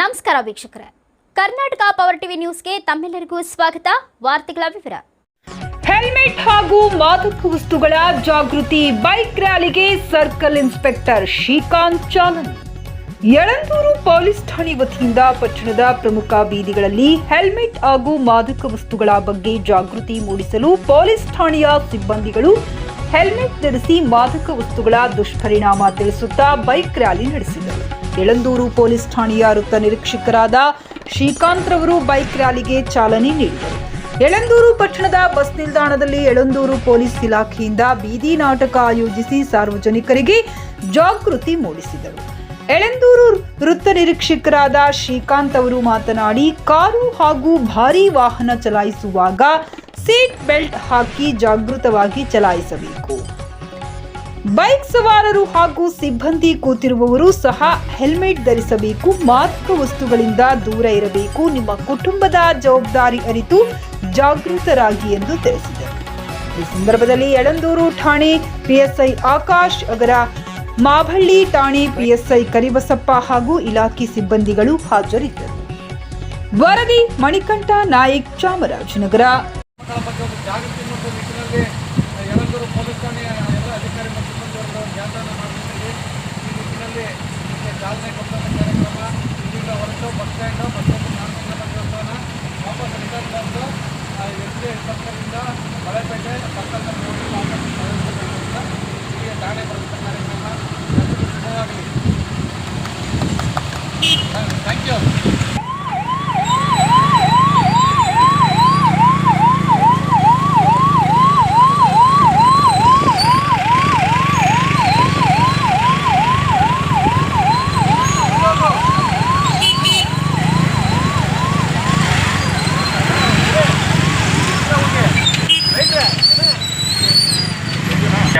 ನಮಸ್ಕಾರ ವೀಕ್ಷಕರೇ. Karnataka power TV ನ್ಯೂಸ್ಗೆ ತಮ್ಮೆಲ್ಲರಿಗೂ ಸ್ವಾಗತ. ವಾರ್ತೆಗಳ ವಿವರ. ಹೆಲ್ಮೆಟ್ ಹಾಗೂ ಮಾದಕ ವಸ್ತುಗಳ ಜಾಗೃತಿ ಬೈಕ್ ರ್ಯಾಲಿಗೆ ಸರ್ಕಲ್ ಇನ್ಸ್ಪೆಕ್ಟರ್ ಶ್ರೀಕಾಂತ್ ಚಾಲನೆ ಯಳಂದೂರು ಪೊಲೀಸ್ ಠಾಣೆ ವತಿಯಿಂದ ಪಟ್ಟಣದ ಪ್ರಮುಖ ಬೀದಿಗಳಲ್ಲಿ ಹೆಲ್ಮೆಟ್ ಹಾಗೂ ಮಾದಕ ವಸ್ತುಗಳ ಬಗ್ಗೆ ಜಾಗೃತಿ ಮೂಡಿಸಲು ಪೊಲೀಸ್ ಠಾಣೆಯ ಸಿಬ್ಬಂದಿಗಳು ಹೆಲ್ಮೆಟ್ ಧರಿಸಿ ಮಾದಕ ವಸ್ತುಗಳ ದುಷ್ಪರಿಣಾಮ ತಿಳಿಸುತ್ತಾ ಬೈಕ್ ರ್ಯಾಲಿ ನಡೆಸಿದರು. ಯಳಂದೂರು ಪೊಲೀಸ್ ಠಾಣೆಯ ವೃತ್ತ ನಿರೀಕ್ಷಕರಾದ ಶ್ರೀಕಾಂತ್ ರವರು ಬೈಕ್ ರ್ಯಾಲಿಗೆ ಚಾಲನೆ ನೀಡಿದರು. ಯಳಂದೂರು ಪಟ್ಟಣದ ಬಸ್ ನಿಲ್ದಾಣದಲ್ಲಿ ಯಳಂದೂರು ಪೊಲೀಸ್ ಇಲಾಖೆಯಿಂದ ಬೀದಿ ನಾಟಕ ಆಯೋಜಿಸಿ ಸಾರ್ವಜನಿಕರಿಗೆ ಜಾಗೃತಿ ಮೂಡಿಸಿದರು. ಯಳಂದೂರು ವೃತ್ತ ನಿರೀಕ್ಷಕರಾದ ಶ್ರೀಕಾಂತ್ ಅವರು ಮಾತನಾಡಿ, ಕಾರು ಹಾಗೂ ಭಾರೀ ವಾಹನ ಚಲಾಯಿಸುವಾಗ ಸೀಟ್ ಬೆಲ್ಟ್ ಹಾಕಿ ಜಾಗೃತವಾಗಿ ಚಲಾಯಿಸಬೇಕು. ಬೈಕ್ ಸವಾರರು ಹಾಗೂ ಸಿಬ್ಬಂದಿ ಕೂತಿರುವವರು ಸಹ ಹೆಲ್ಮೆಟ್ ಧರಿಸಬೇಕು, ಮಾದಕ ವಸ್ತುಗಳಿಂದ ದೂರ ಇರಬೇಕು, ನಿಮ್ಮ ಕುಟುಂಬದ ಜವಾಬ್ದಾರಿ ಅರಿತು ಜಾಗೃತರಾಗಿ ಎಂದು ತಿಳಿಸಿದರು. ಈ ಸಂದರ್ಭದಲ್ಲಿ ಯಳಂದೂರು ಠಾಣೆ ಪಿಎಸ್ಐ ಆಕಾಶ್ ಅವರ ಮಾಭಳ್ಳಿ ಠಾಣೆ ಪಿಎಸ್ಐ ಕರಿಬಸಪ್ಪ ಹಾಗೂ ಇಲಾಖೆ ಸಿಬ್ಬಂದಿಗಳು ಹಾಜರಿದ್ದರು. ವರದಿ ಮಣಿಕಂಠ ನಾಯಕ್ ಚಾಮರಾಜನಗರ ಮಕ್ಕಳ ಬಗ್ಗೆ ಒಂದು ಜಾಗೃತಿ ಮೂಡಿಸುವ ನಿಟ್ಟಿನಲ್ಲಿ ಯಳಂದೂರು ಪೊಲೀಸ್ ಠಾಣೆಯ ಎಲ್ಲ ಅಧಿಕಾರಿ ಮತ್ತು ಸಿಬ್ಬಂದಿವರ್ಗ ಜಾಥಾನ ಮಾಡುತ್ತಿದ್ದೀವಿ ಇದಕ್ಕೆ ಚಾಲನೆ ಕೊಟ್ಟಂಥ ಕಾರ್ಯಕ್ರಮ, ಇಲ್ಲಿಂದ ಹೊರಟು ಬಸ್ ಸ್ಟ್ಯಾಂಡ್ ಮತ್ತೊಂದು ನಾಲ್ಕಂಗಲ ದೇವಸ್ಥಾನ, ವಾಪಸ್ ರಿಟರ್ನ್ ಬಂದು ಎಸ್ ಡಿ ಸರ್ಕಲಿಂದ ಹಳೆಪೇಟೆ ಸರ್ಕಲ್ನಲ್ಲಿ ಹೋಗಿ ವಾಪಸ್ ಪ್ರವೇಶಿಸೋದ್ರಿಂದ ಇಲ್ಲಿಗೆ ಠಾಣೆ ಬರುವಂಥ ಕಾರ್ಯಕ್ರಮ ಎಲ್ಲರಿಗೂ ಶುಭವಾಗಲಿ ಥ್ಯಾಂಕ್ ಯು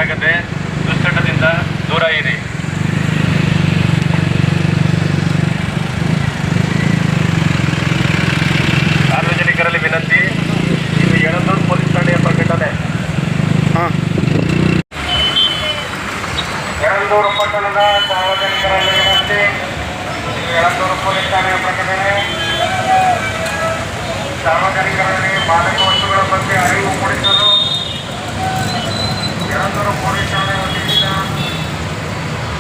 ಆಗದೆ ದುಶ್ಚಟದಿಂದ ದೂರ ಇರಿ ಸಾರ್ವಜನಿಕರಲ್ಲಿ ವಿನಂತಿ ಇದು ಯಳಂದೂರು ಪೊಲೀಸ್ ಠಾಣೆಯ ಪ್ರಕಟಣೆ ಯಳಂದೂರು ಪಟ್ಟಣದ ಸಾರ್ವಜನಿಕರಲ್ಲಿ ವಿನಂತಿ ಯಳಂದೂರು ಪೊಲೀಸ್ ಠಾಣೆಯ ಪ್ರಕಟಣೆ. ಸಾರ್ವಜನಿಕರಲ್ಲಿ ಮಾದಕ ವಸ್ತುಗಳ ಬಗ್ಗೆ ಅರಿವು ಮೂಡಿಸಲು ಯಳಂದೂರು ಪೊಲೀಸ್ ಠಾಣೆ ವತಿಯಿಂದ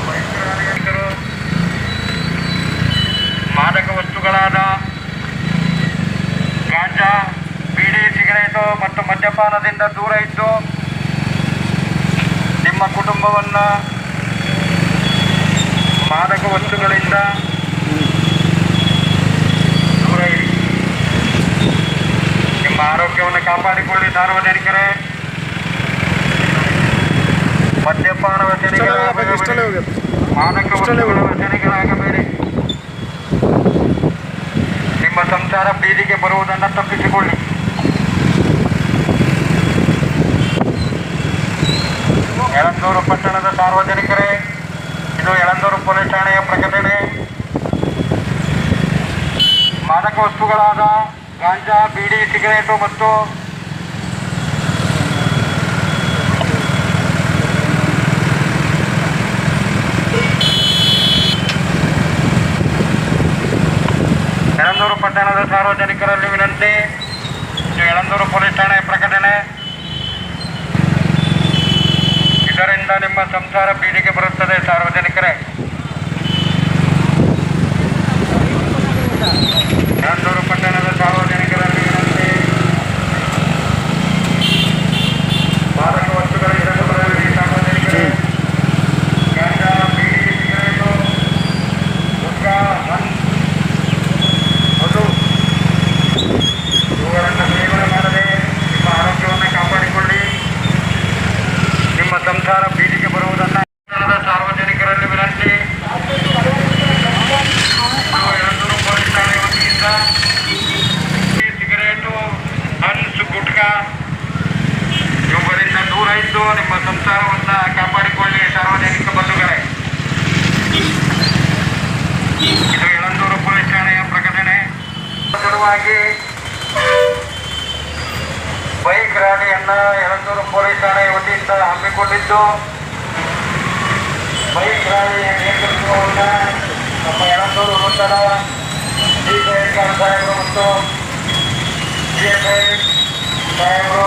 ವೈದ್ಯರಾಗಿದ್ದರು ಮಾದಕ ವಸ್ತುಗಳಾದ ಗಾಂಜಾ, ಬೀಡಿ, ಸಿಗರೇಟು ಮತ್ತು ಮದ್ಯಪಾನದಿಂದ ದೂರ ಇದ್ದು ನಿಮ್ಮ ಕುಟುಂಬವನ್ನು ಮಾದಕ ವಸ್ತುಗಳಿಂದ ದೂರ ಇರಿ ನಿಮ್ಮ ಆರೋಗ್ಯವನ್ನು ಕಾಪಾಡಿಕೊಳ್ಳಿ ಸಾರ್ವಜನಿಕರೇ. ಮದ್ಯಪಾನ ವ್ಯಸನಿಗಳಾಗಬೇಡಿ ಮಾದಕ ವಸ್ತುಗಳ ವ್ಯಸನಿಗಳಾಗಬೇಡಿ ನಿಮ್ಮ ಸಂಸಾರ ಬೀದಿಗೆ ಬರುವುದನ್ನು ತಪ್ಪಿಸಿಕೊಳ್ಳಿ. ಯಳಂದೂರು ಪಟ್ಟಣದ ಸಾರ್ವಜನಿಕರೇ ಇದು ಯಳಂದೂರು ಪೊಲೀಸ್ ಠಾಣೆಯ ಪ್ರಕಟಣೆ. ಮಾದಕ ವಸ್ತುಗಳಾದ ಗಾಂಜಾ, ಬೀಡಿ, ಸಿಗರೇಟು ಮತ್ತು ಯಳಂದೂರು ಪಟ್ಟಣದ ಸಾರ್ವಜನಿಕರಲ್ಲಿ ವಿನಂತಿ. ಇದು ಯಳಂದೂರು ಪೊಲೀಸ್ ಠಾಣೆಯ ಪ್ರಕಟಣೆ ಇದರಿಂದ ನಿಮ್ಮ ಸಂಸಾರ ಬೀದಿಗೆ ಬರುತ್ತದೆ ಸಾರ್ವಜನಿಕರೇ ಯಳಂದೂರು ಪಟ್ಟಣದ ಸಾರ್ವಜನಿಕರಲ್ಲಿ ವಿನಂತಿ ಮಾದಕ ವಸ್ತುಗಳ ಹಿಡಿದುಕೊಳ್ಳಿ ಸಾರ್ವಜನಿಕರೇ ಗಾಂಜಾ ಬೀಡಿ ಸಿಗರೇಟು ಗುಟ್ಕಾ ಹನ್ ಅದು ಇವುಗಳನ್ನು ಸೇವನೆ ಮಾಡದೆ ನಿಮ್ಮ ಆರೋಗ್ಯವನ್ನು ಕಾಪಾಡಿಕೊಳ್ಳಿ ನಿಮ್ಮ ಸಂಸಾರ ಬೀದಿಗೆ ಬರುವುದನ್ನು ಪಟ್ಟಣದ ಸಾರ್ವಜನಿಕರಲ್ಲಿ ವಿನಂತಿ ನಾವು ಯಳಂದೂರು ಪೊಲೀಸ್ ಠಾಣೆ ವತಿಯಿಂದ ಈ ಸಿಗರೇಟು ಹನ್ಸ್ ಗುಟ್ಕಾ ಇವುಗಳಿಂದ ದೂರ ಇದ್ದು ನಿಮ್ಮ ಸಂಸಾರವನ್ನು ಕಾಪಾಡಿಕೊಳ್ಳಿ ಸಾರ್ವಜನಿಕ ಬಂಧುಗಳೇ ಇದು ಯಳಂದೂರು ಪೊಲೀಸ್ ಠಾಣೆಯ ಪ್ರಕಟಣೆ. ಸಲುವಾಗಿ ಬೈಕ್ ರ್ಯಾಲಿಯನ್ನ ಯಳಂದೂರು ಪೊಲೀಸ್ ಠಾಣೆ ವತಿಯಿಂದ ಹಮ್ಮಿಕೊಂಡಿದ್ದು. ಬೈಕ್ ರ್ಯಾಲಿ ನೇತೃತ್ವವನ್ನು ನಮ್ಮ ಯಳಂದೂರು ವೃತ್ತದ ಡಿ ಸಾಹೇಬರು ಮತ್ತು ಡಿ ಸಾಹೇಬರು